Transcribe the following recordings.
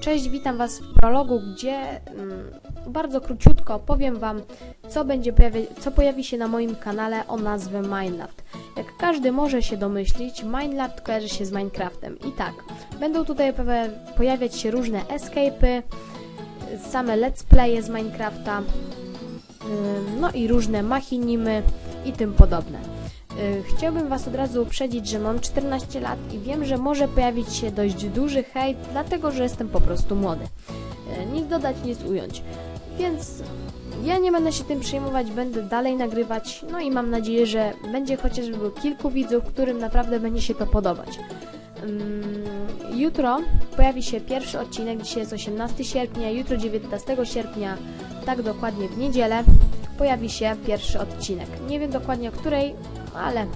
Cześć, witam Was w prologu, gdzie mm, bardzo króciutko opowiem Wam, co, będzie pojawi co pojawi się na moim kanale o nazwie Minecraft. Jak każdy może się domyślić, Minecraft kojarzy się z Minecraftem. I tak, będą tutaj poja- pojawiać się różne escape'y, same let's playe z Minecrafta, no i różne machinimy i tym podobne. Y, Chciałbym Was od razu uprzedzić, że mam 14 lat i wiem, że może pojawić się dość duży hejt, dlatego że jestem po prostu młody. Y, Nic dodać, nic ująć. Więc ja nie będę się tym przejmować, będę dalej nagrywać, no i mam nadzieję, że będzie chociażby kilku widzów, którym naprawdę będzie się to podobać. Ym, Jutro pojawi się pierwszy odcinek, dzisiaj jest 18 sierpnia, jutro 19 sierpnia, tak dokładnie w niedzielę, pojawi się pierwszy odcinek. Nie wiem dokładnie o której, ale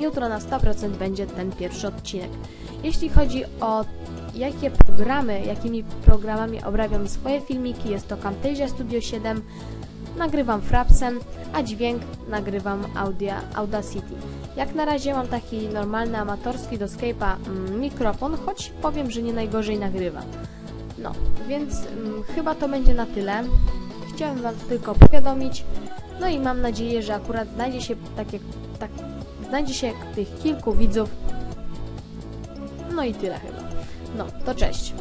jutro na 100% będzie ten pierwszy odcinek. Jeśli chodzi o jakie programy, jakimi programami obrabiam swoje filmiki, jest to Camtasia Studio 7, nagrywam Frapsem, a dźwięk nagrywam Audia, Audacity. Jak na razie mam taki normalny, amatorski do Skype'a mm, mikrofon, choć powiem, że nie najgorzej nagrywa. No, więc mm, chyba to będzie na tyle. Chciałem Wam tylko powiadomić, no i mam nadzieję, że akurat znajdzie się takie, tak, znajdzie się tych kilku widzów. No i tyle chyba. No, to cześć.